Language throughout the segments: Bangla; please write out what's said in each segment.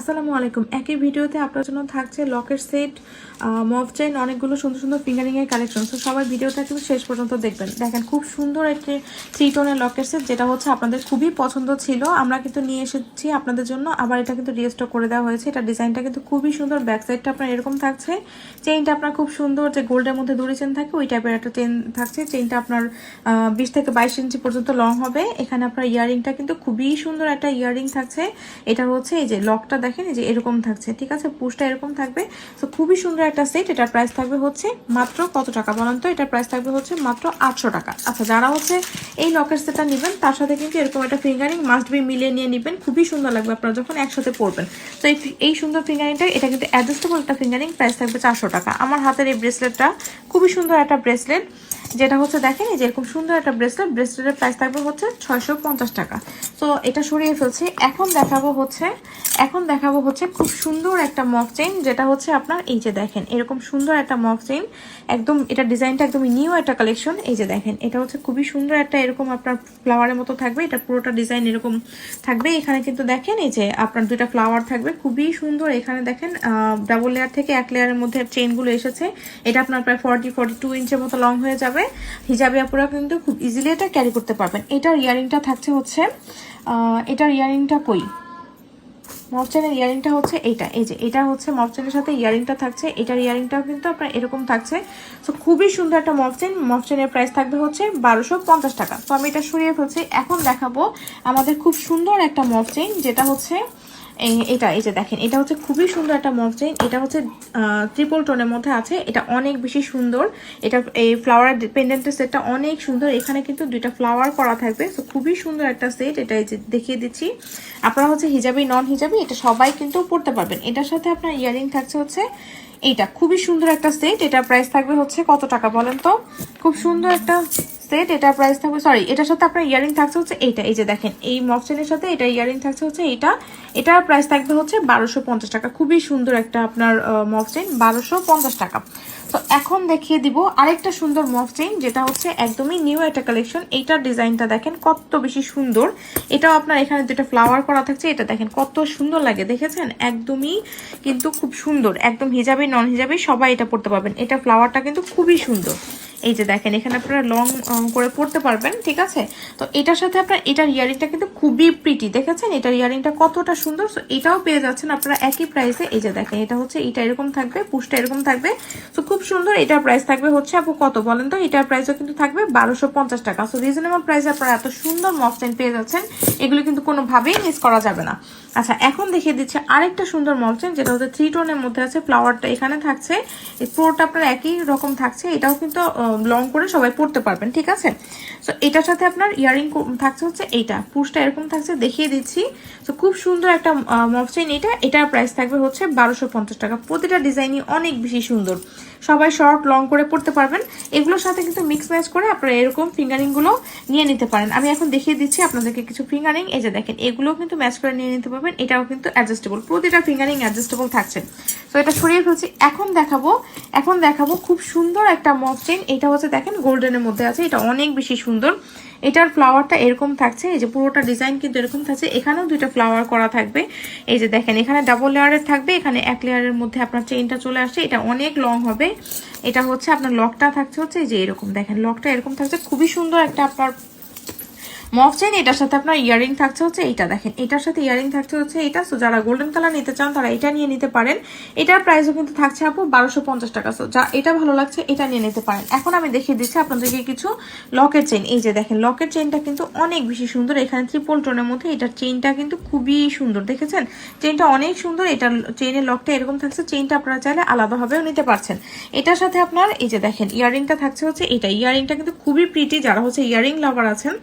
আসসালামু আলাইকুম। একই ভিডিওতে আপনার জন্য থাকছে লকের সেট মফ চেইন অনেকগুলো সুন্দর সুন্দর ফিঙ্গারিং এর কালেকশন তো সবাই ভিডিওটা কিন্তু শেষ পর্যন্ত দেখবেন। দেখেন, খুব সুন্দর একটি থ্রি টোনের লকের সেট যেটা হচ্ছে আপনাদের খুবই পছন্দ ছিল। আমরা কিন্তু নিয়ে এসেছি আপনাদের জন্য। আবার এটা কিন্তু রিস্টক করে দেওয়া হয়েছে। এটা ডিজাইনটা কিন্তু খুবই সুন্দর। ব্যাক সাইডটা আপনার এরকম থাকছে। চেইনটা আপনার খুব সুন্দর যে গোল্ডের মধ্যে দড়ি চেন থাকে, ওই টাইপের একটা চেন থাকছে। চেইনটা আপনার বিশ থেকে বাইশ ইঞ্চি পর্যন্ত লং হবে। এখানে আপনার ইয়ারিংটা কিন্তু খুবই সুন্দর একটা ইয়ারিং থাকছে। এটা হচ্ছে এই যে লকটা দেখেন এই যে এরকম থাকছে। ঠিক আছে পুশটা এরকম থাকবে। তো খুবই সুন্দর একটা সেট এটার প্রাইস থাকবে হচ্ছে মাত্র কত টাকা বলেন তো? এটার প্রাইস থাকবে হচ্ছে মাত্র আটশো টাকা। আচ্ছা যারা হচ্ছে এই লকের সেটটা নেবেন, তার সাথে কিন্তু এরকম একটা ফিঙ্গারিং মাস্ট বি মিলিয়ে নিয়ে নেবেন। খুবই সুন্দর লাগবে আপনারা যখন একসাথে পরবেন। তো এই এই সুন্দর ফিঙ্গারিংটা এটা কিন্তু অ্যাডজাস্টেবল একটা ফিঙ্গারিং প্রাইস থাকবে চারশো টাকা। আমার হাতের এই ব্রেসলেটটা খুবই সুন্দর একটা ব্রেসলেট যেটা হচ্ছে দেখেন, এই যে এরকম সুন্দর একটা ব্রেসলেট ব্রেসলেটের প্রাইস থাকবে হচ্ছে ছয়শো পঞ্চাশ টাকা। তো এটা সরিয়ে ফেলছি। এখন দেখাবো হচ্ছে এখন দেখাবো হচ্ছে খুব সুন্দর একটা মক চেইন যেটা হচ্ছে আপনার এই যে দেখেন, এরকম সুন্দর একটা মক চেইন একদম এটা ডিজাইনটা একদম নিউ একটা কালেকশন এই যে দেখেন, এটা হচ্ছে খুবই সুন্দর একটা এরকম আপনার ফ্লাওয়ারের মতো থাকবে, এটা পুরোটা ডিজাইন এরকম থাকবে। এখানে কিন্তু দেখেন এই যে আপনার দুইটা ফ্লাওয়ার থাকবে, খুবই সুন্দর। এখানে দেখেন ডাবল লেয়ার থেকে এক লেয়ারের মধ্যে চেইনগুলো এসেছে। এটা আপনার প্রায় ফর্টি ফর্টি টু ইঞ্চের মতো লং হয়ে যাবে। হিজাবে আপুরা কিন্তু খুব ইজিলি এটা ক্যারি করতে পারবেন। এটার ইয়ারিংটা থাকছে হচ্ছে এটার ইয়ারিংটা কই? মফচেনের ইয়ারিংটা হচ্ছে এইটা। এই যে, এটা হচ্ছে মফচেনের সাথে ইয়ারিংটা থাকছে, এটার ইয়ারিংটাও কিন্তু আপনার এরকম থাকছে। তো খুবই সুন্দর একটা মরচেন মরচেনের প্রাইস থাকবে হচ্ছে বারোশো পঞ্চাশ টাকা। তো আমি এটা সরিয়ে ফেলছি। এখন দেখাবো আমাদের খুব সুন্দর একটা মরচেন যেটা হচ্ছে এটা, এই যে দেখেন, এটা হচ্ছে খুবই সুন্দর একটা মফ চেইন এটা হচ্ছে ট্রিপল টোনের মধ্যে আছে। এটা অনেক বেশি সুন্দর। এটা, এই ফ্লাওয়ার পেন্ডেন্টের সেটটা অনেক সুন্দর। এখানে কিন্তু দুইটা ফ্লাওয়ার করা থাকবে। তো খুবই সুন্দর একটা সেট এটা এই যে দেখিয়ে দিচ্ছি। আপনারা হচ্ছে হিজাবি নন হিজাবি এটা সবাই কিন্তু পড়তে পারবেন। এটার সাথে আপনার ইয়ারিং থাকছে হচ্ছে এইটা। খুবই সুন্দর একটা সেট এটা প্রাইস থাকবে হচ্ছে কত টাকা বলেন তো? খুব সুন্দর একটা সেট এটা প্রাইস থাকবে সরি এটার সাথে আপনার ইয়ারিং থাকছে হচ্ছে এইটা। এই যে দেখেন, এই মফসেলের সাথে এটা ইয়ারিং থাকছে হচ্ছে এটা এটার প্রাইস থাকবে হচ্ছে বারোশো পঞ্চাশ টাকা। খুবই সুন্দর একটা আপনার মফ চেইন বারোশো পঞ্চাশ টাকা। তো এখন দেখিয়ে দিব আরেকটা সুন্দর মফ চেইন যেটা হচ্ছে একদমই নিউ একটা কালেকশন এইটার ডিজাইনটা দেখেন কত বেশি সুন্দর। এটাও আপনার এখানে যেটা ফ্লাওয়ার করা থাকছে, এটা দেখেন কত সুন্দর লাগে, দেখেছেন? একদমই কিন্তু খুব সুন্দর, একদম হিজাবি নন হিজাবি সবাই এটা পড়তে পারবেন। এটা ফ্লাওয়ারটা কিন্তু খুবই সুন্দর। এই যে দেখেন, এখানে আপনারা লং করে পড়তে পারবেন, ঠিক আছে? তো এটার সাথে আপনার, এটার ইয়ারিংটা কিন্তু খুবই প্রিটি দেখেছেন? এটার ইয়ারিংটা কতটা সুন্দর তো এটাও পেয়ে যাচ্ছেন আপনারা একই প্রাইসে এই যে দেখেন, এটা হচ্ছে, এটা এরকম থাকবে পুষটা এরকম থাকবে। তো খুব সুন্দর এটার প্রাইস থাকবে হচ্ছে, আপু, কত বলেন তো? এটার প্রাইসও কিন্তু থাকবে বারোশো পঞ্চাশ টাকা। সো রিজনেবল প্রাইসে আপনারা এত সুন্দর মফটেন পেয়ে যাচ্ছেন, এগুলো কিন্তু কোনোভাবেই মিস করা যাবে না। আচ্ছা এখন দেখিয়ে দিচ্ছে আরেকটা সুন্দর মফটেন যেটা হচ্ছে থ্রি টোনের মধ্যে আছে। ফ্লাওয়ারটা এখানে থাকছে পুরোটা আপনার একই রকম থাকছে, এটাও কিন্তু লং করে সবাই পড়তে পারবেন, ঠিক আছে? তো এটার সাথে আপনার ইয়ারিং থাকছে হচ্ছে এইটা। পুষটা এরকম থাকছে, দেখিয়ে দিচ্ছি। তো খুব সুন্দর একটা মফ চেইন এটা। এটার প্রাইস থাকবে হচ্ছে বারোশো টাকা। প্রতিটা ডিজাইনই অনেক বেশি সুন্দর। সবাই শর্ট লং করে পড়তে পারবেন। এগুলোর সাথে কিন্তু মিক্স ম্যাচ করে আপনারা এরকম ফিঙ্গারিংগুলো নিয়ে নিতে পারেন। আমি এখন দেখিয়ে দিচ্ছি আপনাদেরকে কিছু ফিঙ্গারিং এই যে দেখেন এগুলো কিন্তু ম্যাচ করে নিয়ে নিতে পারবেন। এটাও কিন্তু অ্যাডজাস্টেবল প্রতিটা ফিঙ্গারিং অ্যাডজাস্টেবল থাকছে। তো এটা সরিয়ে ফেলছি। এখন দেখাবো এখন দেখাবো খুব সুন্দর একটা মফ চেন এটা হচ্ছে, দেখেন গোল্ডেনের মধ্যে আছে। এটা অনেক বেশি সুন্দর। এটার ফ্লাওয়ারটা এরকম থাকছে, এই যে পুরোটা ডিজাইন কিন্তু এরকম থাকছে। এখানেও দুইটা ফ্লাওয়ার করা থাকবে। এই যে দেখেন, এখানে ডাবল লেয়ারের থাকবে, এখানে এক লেয়ারের মধ্যে আপনার চেইনটা চলে আসছে। এটা অনেক লং হবে। এটা হচ্ছে আপনার লকটা থাকছে হচ্ছে এই যে এরকম। দেখেন লকটা এরকম থাকছে। খুবই সুন্দর একটা আপনার মফ চেইন এটার সাথে আপনার ইয়ারিং থাকছে হচ্ছে এইটা দেখেন। এটার সাথে ইয়ারিং থাকছে হচ্ছে এটা সো যারা গোল্ডেন কালার নিতে চান, তারা এটা নিয়ে নিতে পারেন। এটার প্রাইসও কিন্তু থাকছে আপু বারোশো পঞ্চাশ টাকা। সো যা এটা ভালো লাগছে, এটা নিয়ে নিতে পারেন। এখন আমি দেখিয়ে দিচ্ছি আপনাদেরকে কিছু লকের চেইন এই যে দেখেন লকের চেইনটা কিন্তু অনেক বেশি সুন্দর। এখানে ত্রিপল টোনের মধ্যে এটার চেইনটা কিন্তু খুবই সুন্দর, দেখেছেন? চেইনটা অনেক সুন্দর। এটার চেইনের লকটা এরকম থাকছে চেইনটা আপনারা চাইলে আলাদাভাবেও নিতে পারছেন। এটার সাথে আপনার এই যে দেখেন ইয়ারিংটা থাকছে হচ্ছে এটা ইয়ারিংটা কিন্তু খুবই প্রিটি যারা হচ্ছে ইয়ারিং লাভার আছেন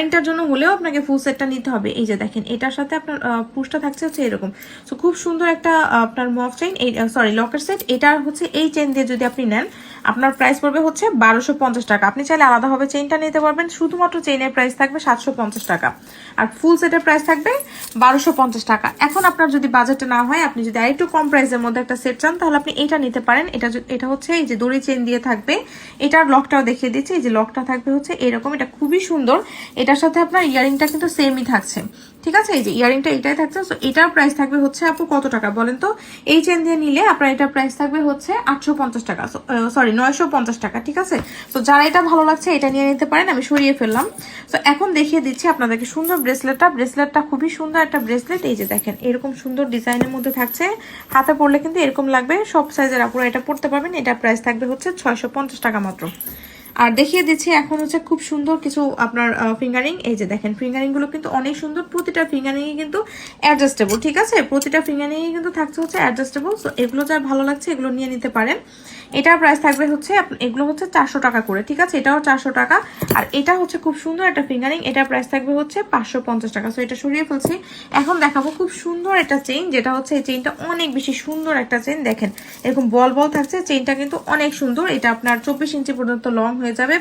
ইয়ারিংটার জন্য হলেও আপনাকে ফুল সেটটা নিতে হবে। এই যে দেখেন, এটার সাথে আপনার পুষটা থাকছে হচ্ছে এরকম। তো খুব সুন্দর একটা আপনার মফ চেইন এই সরি লকার সেট এটা হচ্ছে এই চেইন দিয়ে যদি আপনি নেন, আপনার প্রাইস পড়বে হচ্ছে বারোশো পঞ্চাশ টাকা। আপনি চাইলে আলাদাভাবে চেইনটা নিতে পারবেন। শুধুমাত্র চেইনের প্রাইস থাকবে সাতশো পঞ্চাশ টাকা। আর ফুল সেটের প্রাইস থাকবে বারোশো পঞ্চাশ টাকা। এখন আপনার যদি বাজেটে না হয়, আপনি যদি আরেকটু কম প্রাইসের মধ্যে একটা সেট চান, তাহলে আপনি এটা নিতে পারেন। এটা এটা হচ্ছে এই যে দড়ি চেন দিয়ে থাকবে। এটার লকটাও দেখিয়ে দিচ্ছি। এই যে লকটা থাকবে হচ্ছে এরকম। এটা খুবই সুন্দর। এটা এটার সাথে আপনার ইয়ারিংটা কিন্তু সেমই থাকছে। ঠিক আছে? এই যে ইয়ারিংটা এটাই থাকছে সো এটার প্রাইস থাকবে হচ্ছে আপু কত টাকা বলেন তো? এই চেন দিয়ে নিলে আপনার এটার প্রাইস থাকবে হচ্ছে আটশো পঞ্চাশ টাকা সরি নয়শো পঞ্চাশ টাকা, ঠিক আছে? তো যারা এটা ভালো লাগছে, এটা নিয়ে নিতে পারেন, আমি সরিয়ে ফেললাম। তো এখন দেখিয়ে দিচ্ছি আপনাদেরকে সুন্দর ব্রেসলেটটা ব্রেসলেটটা খুবই সুন্দর একটা ব্রেসলেট এই যে দেখেন, এরকম সুন্দর ডিজাইনের মধ্যে থাকছে। হাতে পরলে কিন্তু এরকম লাগবে। সব সাইজের আপুরা এটা পড়তে পারবেন। এটা প্রাইস থাকবে হচ্ছে ছয়শো পঞ্চাশ টাকা মাত্র। আর দেখিয়ে দিচ্ছি এখন হচ্ছে খুব সুন্দর কিছু আপনার ফিঙ্গারিং এই যে দেখেন ফিঙ্গারিংগুলো কিন্তু অনেক সুন্দর। প্রতিটা ফিঙ্গারিং কিন্তু অ্যাডজাস্টেবল ঠিক আছে? প্রতিটা ফিঙ্গারিং কিন্তু থাকছে হচ্ছে অ্যাডজাস্টেবল তো এগুলো যা ভালো লাগছে, এগুলো নিয়ে নিতে পারেন। এটার প্রাইস থাকবে হচ্ছে এগুলো হচ্ছে চারশো টাকা করে, ঠিক আছে? এটাও চারশো টাকা। আর এটা হচ্ছে খুব সুন্দর একটা ফিঙ্গারিং এটার প্রাইস থাকবে হচ্ছে পাঁচশো পঞ্চাশ টাকা। সো এটা সরিয়ে ফেলছি। এখন দেখাবো খুব সুন্দর একটা চেইন যেটা হচ্ছে এই চেইনটা অনেক বেশি সুন্দর একটা চেইন দেখেন, এরকম বল বল থাকছে। চেইনটা কিন্তু অনেক সুন্দর। এটা আপনার চব্বিশ ইঞ্চি পর্যন্ত লং হয়ে যাবে।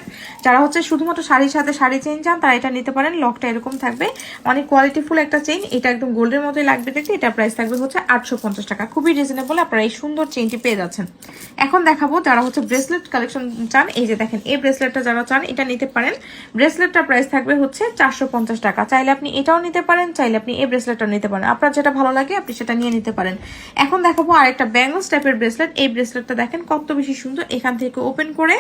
যারা হচ্ছে শুধুমাত্র শাড়ির সাথে শাড়ি চেইন চান, তারা এটা নিতে পারেন। লকটা এরকম থাকবে। অনেক কোয়ালিটিফুল একটা চেইন এটা একদম গোল্ডের মতোই লাগবে দেখতে। এটা প্রাইস থাকবে হচ্ছে আটশো পঞ্চাশ টাকা। খুবই রিজনেবল আপনারা এই সুন্দর চেইনটি পেয়ে যাচ্ছেন। এখন দেখাবো যারা হচ্ছে ব্রেসলেট কালেকশন চান, এই যে দেখেন, এই ব্রেসলেটটা যারা চান, এটা নিতে পারেন। ব্রেসলেটটার প্রাইস থাকবে হচ্ছে চারশো পঞ্চাশ টাকা। চাইলে আপনি এটাও নিতে পারেন, চাইলে আপনি এই ব্রেসলেটটাও নিতে পারেন। আপনার যেটা ভালো লাগে, আপনি সেটা নিয়ে নিতে পারেন। এখন দেখাবো আরেকটা ব্যাঙ্গলস টাইপের ব্রেসলেট এই ব্রেসলেটটা দেখেন কত বেশি সুন্দর। এখান থেকে ওপেন করে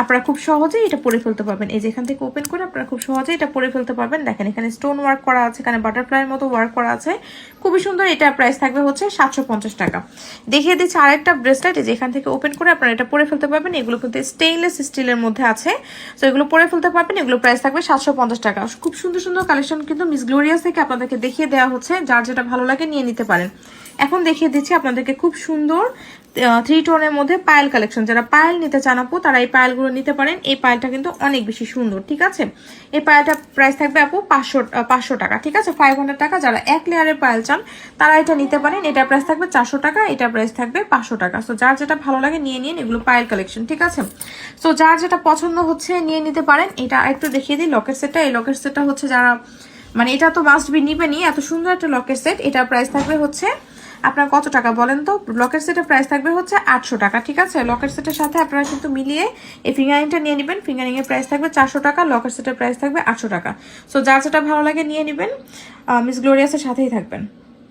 আপনারা খুব সহজেই এটা পরে ফেলতে পারবেন। এই যে এখান থেকে ওপেন করে আপনারা খুব সহজেই এটা পরে ফেলতে পারবেন। দেখেন, এখানে স্টোন ওয়ার্ক করা আছে, এখানে বাটারফ্লাইয়ের মতো ওয়ার্ক করা আছে। খুবই সুন্দর এটা প্রাইস থাকবে হচ্ছে সাতশো পঞ্চাশ টাকা। দেখিয়ে দিচ্ছি আরেকটা ব্রেসলেট যে এখান থেকে ওপেন করে আপনারা এটা পরে ফেলতে পারবেন। এগুলো কিন্তু স্টেইনলেস স্টিলের মধ্যে আছে। তো এগুলো পরে ফেলতে পারবেন, এগুলো প্রাইস থাকবে সাতশো পঞ্চাশ টাকা। খুব সুন্দর সুন্দর কালেকশন কিন্তু মিস গ্লোরিয়াস থেকে আপনাদেরকে দেখিয়ে দেওয়া হচ্ছে। যার যেটা ভালো লাগে নিয়ে নিতে পারেন। এখন দেখিয়ে দিচ্ছি আপনাদেরকে খুব সুন্দর থ্রি টোনের মধ্যে পায়েল কালেকশন যারা পায়েল নিতে চান আপু, তারা এই পায়েলগুলো নিতে পারেন। এই পায়েলটা কিন্তু অনেক বেশি সুন্দর, ঠিক আছে? এই পায়েলটা প্রাইস থাকবে আপু পাঁচশো পাঁচশো টাকা, ঠিক আছে? ফাইভ টাকা। যারা এক লেয়ারের পায়েল চান, তারা এটা নিতে পারেন। এটা প্রাইস থাকবে চারশো টাকা, এটা প্রাইস থাকবে পাঁচশো টাকা। সো যার যেটা ভালো লাগে নিয়ে নিন, এগুলো পায়েল কালেকশন ঠিক আছে? সো যার যেটা পছন্দ হচ্ছে নিয়ে নিতে পারেন। এটা একটু দেখিয়ে দিই লকেট সেটটা এই লকেট সেটটা হচ্ছে যারা মানে এটা তো মাস্ট বি নিবেনই, এত সুন্দর একটা লকেট সেট এটা প্রাইস থাকবে হচ্ছে আপনার কত টাকা বলেন তো? লকেট সেটের প্রাইস থাকবে হচ্ছে আটশো টাকা, ঠিক আছে? লকেট সেটের সাথে আপনারা কিন্তু মিলিয়ে এই ফিঙ্গারিংটা নিয়ে নেবেন। ফিঙ্গারিং এর প্রাইস থাকবে চারশো টাকা লকেট সেটের প্রাইস থাকবে আটশো টাকা। সো যা যেটা ভালো লাগে নিয়ে নেবেন। মিস গ্লোরিয়াসের সাথেই থাকবেন।